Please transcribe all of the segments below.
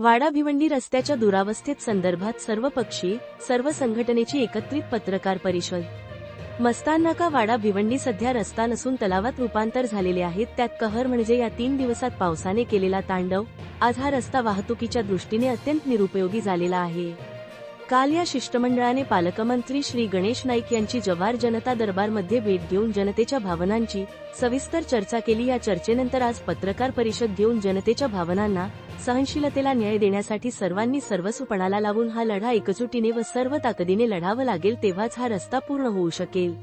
वाडा भिवंडी रस्त्याच्या दुरावस्थेत संदर्भात सर्व पक्षी सर्व संघटनेची एकत्रित पत्रकार परिषद. मस्तान नाका वाडा भिवंडी सध्या रस्ता नसून तलावात रूपांतर झालेले आहेत. त्यात कहर म्हणजे या तीन दिवसात पावसाने केलेला तांडव. आज हा रस्ता वाहतुकीच्या दृष्टीने अत्यंत निरुपयोगी झालेला आहे. काल या शिष्टमंडळाने पालकमंत्री श्री गणेश नाईक यांची जवार जनता दरबारमध्ये भेट घेऊन जनतेच्या भावनांची सविस्तर चर्चा केली. या चर्चेनंतर आज पत्रकार परिषद घेऊन जनतेच्या भावनांना सहनशीलतेला न्याय देण्यासाठी सर्वांनी सर्वस्वपणाला लावून हा लढा एकजुटीने व सर्व ताकदीने लढावं लागेल तेव्हाच हा रस्ता पूर्ण होऊ शकेल.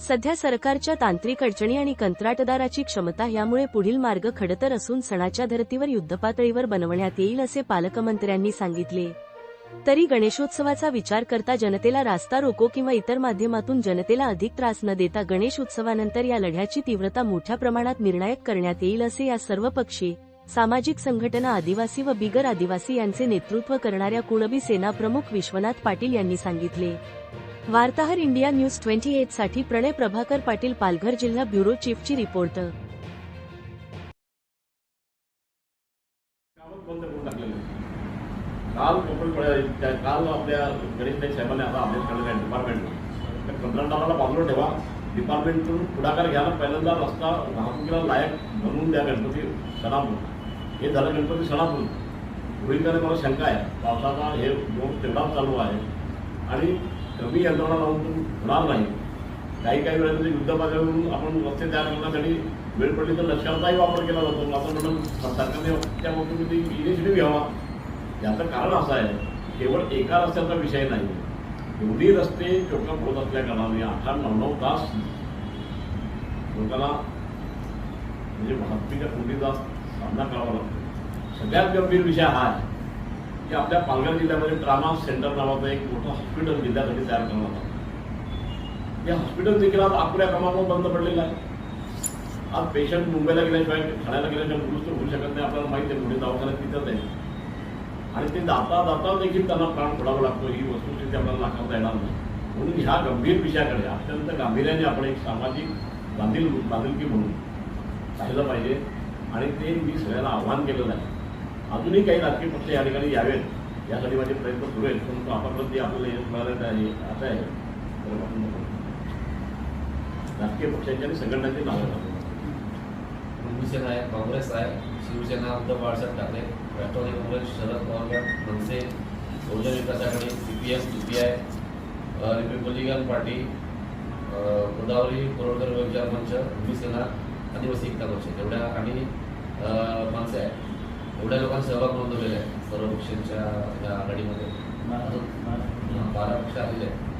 सध्या सरकारच्या तांत्रिक अडचणी आणि कंत्राटदाराची क्षमता यामुळे पुढील मार्ग खडतर असून सणाच्या धर्तीवर युद्धपातळीवर बनवण्यात येईल असे पालकमंत्र्यांनी सांगितले. तरी गणेशोत्सवाचा विचार करता जनतेला रास्ता रोको किंवा इतर माध्यमातून जनतेला अधिक त्रास न देता गणेश उत्सवानंतर या लढ्याची तीव्रता मोठ्या प्रमाणात निर्णायक करण्यात येईल असे या सर्व पक्षी सामाजिक संघटना आदिवासी व बिगर आदिवासी यांचे नेतृत्व करणाऱ्या कुणबी सेना प्रमुख विश्वनाथ पाटील यांनी सांगितले. वार्ताहर इंडिया न्यूज ट्वेंटी एटसाठी प्रणय प्रभाकर पाटील पालघर जिल्हा ब्युरो चीफची रिपोर्ट. काल कोकण त्या- काल आपल्या गणित साहेबांनी आता अभ्यास केलेला आहे डिपार्टमेंट त्या कंत्राटदाराला बाजूला ठेवा. डिपार्टमेंटकडून पुढाकार घ्यायला पहिल्यांदा रस्ता वाहतुकीला लायक बनवून द्या गणपती सणापूर हे झालं गणपती सणापूर होईल मला शंका आहे. पावसाचा हे जोर तेवढाच चालू आहे. आणि कमी यंत्रणा लावून होणार नाही. काही काही वेळेला म्हणजे युद्ध पातळीवरून आपण रस्ते तयार करण्यासाठी वेळ पडली तर लष्कराचाही वापर केला जातो. आता म्हणून सरकारने त्या बाबतीमध्ये इनिशिएटिव्ह घ्यावा. याचं कारण असं आहे केवळ एका रस्त्याचा विषय नाही. एवढी रस्ते चोका पडत असल्या कारणाने आठ नऊ नऊ तास लोकांना म्हणजे वाहतुकीच्या तास सामना करावा लागतो. सगळ्यात गंभीर विषय हा आहे की आपल्या पालघर जिल्ह्यामध्ये ट्रामा सेंटर नावाचं एक मोठं हॉस्पिटल जिल्ह्यासाठी तयार करण्यात आलं हे हॉस्पिटल देखील आज अपुऱ्या कामावर बंद पडलेलं आहे. आज पेशंट मुंबईला गेल्याशिवाय ठाण्याला गेल्याशिवाय दुरुस्त होऊ शकत नाही आपल्याला माहिती आहे पुढे दवाखान्यात तिथंच आहे. आणि ते जाता जाता देखील त्यांना प्राण पडावा लागतो ही वस्तुस्थिती आपल्याला नाकारता येणार नाही. म्हणून ह्या गंभीर विषयाकडे अत्यंत गांभीर्याने आपण एक सामाजिक बांधील बांधिलकी म्हणून पाहिलं पाहिजे. आणि ते मी सगळ्यांना आव्हान केलेलं आहे. अजूनही काही राजकीय पक्ष या ठिकाणी यावेत यासाठी माझे प्रयत्न सुरू आहेत परंतु आपापलं ते आपल्याला यश मिळालं आहे असं आहे. राजकीय पक्षांच्या आणि संघटनांचे नावं शिवसेना आहे काँग्रेस आहे. Shivsena Uddhav Balasaheb Thackeray Rashtrawadi Congress Sharad Pawar Manse Bahujan Vikas Aghadi C P M C P I Republican party Godavari Koradkar विचार मंच उभी सेना आदिवासी एकता पक्ष एवढ्या आणि माणसं आहे एवढ्या लोकांनी सहभाग नोंदवलेला आहे. सर्व पक्षांच्या या आघाडीमध्ये. बारा पक्ष आलेले आहेत.